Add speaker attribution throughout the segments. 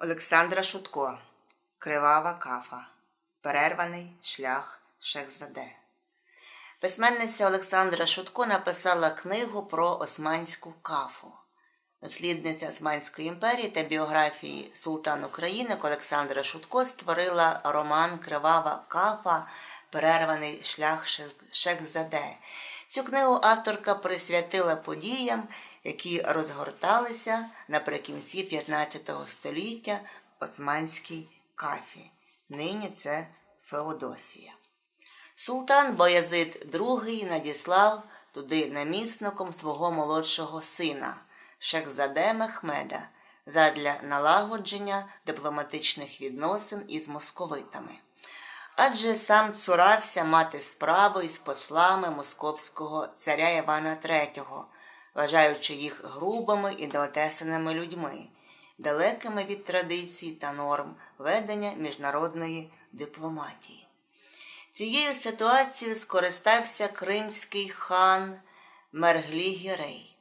Speaker 1: Олександра Шутко Кривава кафа. Перерваний шлях Шехзаде. Письменниця Олександра Шутко написала книгу про Османську кафу. Дослідниця Османської імперії та біографії султан Українок Олександра Шутко створила роман Кривава кафа. Перерваний шлях Шехзаде. Цю книгу авторка присвятила подіям, які розгорталися наприкінці 15 століття в Османській кафі. Нині це Феодосія. Султан Баязид II надіслав туди намісником свого молодшого сина Шехзаде Мехмеда задля налагодження дипломатичних відносин із московитами. Адже сам цурався мати справу із послами московського царя Івана III, вважаючи їх грубими і неотесаними людьми, далекими від традицій та норм ведення міжнародної дипломатії. Цією ситуацією скористався кримський хан Мерглі Гірей.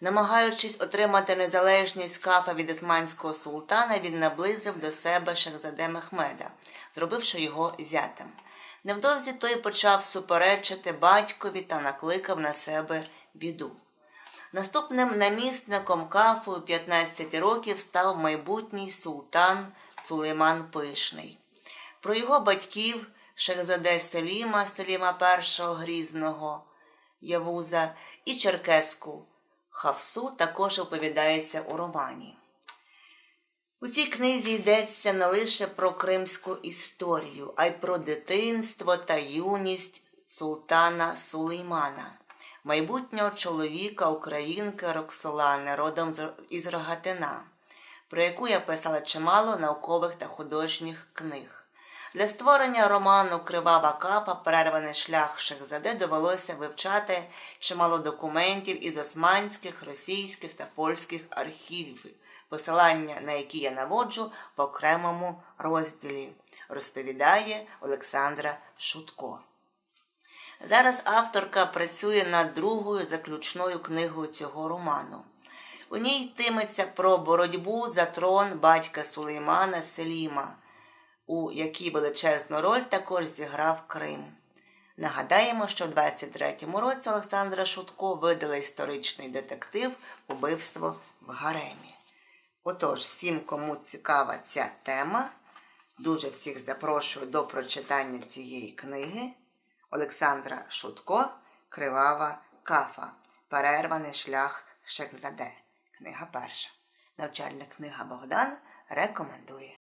Speaker 1: Намагаючись отримати незалежність кафа від османського султана, він наблизив до себе Шахзаде Мехмеда, зробивши його зятем. Невдовзі той почав суперечити батькові та накликав на себе біду. Наступним намісником кафу у 15 років став майбутній султан Сулейман Пишний. Про його батьків Шехзаде Селіма, Селіма І Грізного Явуза і Черкеску Хавсу також оповідається у романі. У цій книзі йдеться не лише про кримську історію, а й про дитинство та юність султана Сулеймана, майбутнього чоловіка українки Роксолани, родом із Рогатина, про яку я писала чимало наукових та художніх книг. Для створення роману Кривава капа перерваний шлях Шехзаде довелося вивчати чимало документів із османських, російських та польських архівів, посилання на які я наводжу в окремому розділі, розповідає Олександра Шутко. Зараз авторка працює над другою заключною книгою цього роману. У ній йтиметься про боротьбу за трон батька Сулеймана Селіма у якій величезну роль також зіграв Крим. Нагадаємо, що в 23-му році Олександра Шутко видала історичний детектив Убивство в Гаремі. Отож, всім, кому цікава ця тема, дуже всіх запрошую до прочитання цієї книги Олександра Шутко Кривава Кафа. Перерваний шлях Шехзаде. Книга перша. Навчальна книга Богдан рекомендує.